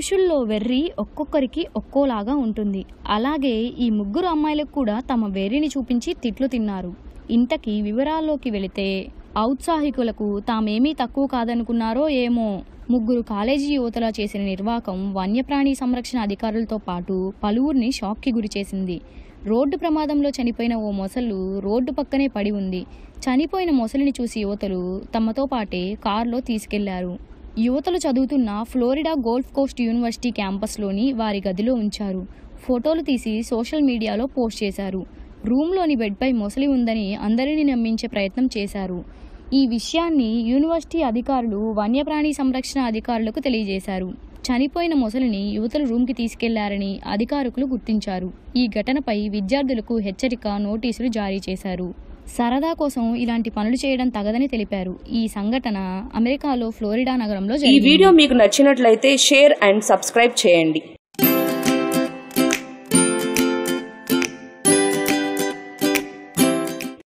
మనుషుల్లో వెర్రి ఒక్కొక్కరికి ఒక్కోలాగా ఉంటుంది. అలాగే ఈ ముగ్గురు అమ్మాయిలకు కూడా తమ వెర్రిని చూపించి తిట్లు తిన్నారు. ఇంతకీ వివరాల్లోకి వెళితే ఔత్సాహికులకు తామేమీ తక్కువ కాదనుకున్నారో ఏమో. ముగ్గురు కాలేజీ యువతల చేసిన నిర్వాకం వన్యప్రాణి సంరక్షణ అధికారులతో పాటు పలువురిని షాక్కి గురిచేసింది రోడ్డు ప్రమాదంలో చనిపోయిన ఓ మొసలు రోడ్డు పక్కనే పడి ఉంది. చనిపోయిన మొసలిని చూసి యువతలు తమతో పాటే కారులో తీసుకెళ్ళారు. యువతలు చదువుతున్న ఫ్లోరిడా గోల్ఫ్ కోస్ట్ యూనివర్సిటీ క్యాంపస్లోని వారి గదిలో ఉంచారు. ఫోటోలు తీసి సోషల్ మీడియాలో పోస్ట్ చేశారు. రూమ్లోని బెడ్పై మొసలి ఉందని అందరినీ నమ్మించే ప్రయత్నం చేశారు. ఈ విషయాన్ని యూనివర్సిటీ అధికారులు వన్యప్రాణి సంరక్షణ అధికారులకు తెలియజేశారు. చనిపోయిన మొసలిని యువతలు రూమ్కి తీసుకెళ్ళారని అధికారులు గుర్తించారు. ఈ ఘటనపై విద్యార్థులకు హెచ్చరిక నోటీసులు జారీ చేశారు. సరదా కోసం ఇలాంటి పనులు చేయడం తగదని తెలిపారు. ఈ సంఘటన అమెరికాలో ఫ్లోరిడా నగరంలో ఈ వీడియో మీకు నచ్చినట్లయితే షేర్ అండ్ సబ్స్క్రైబ్ చేయండి.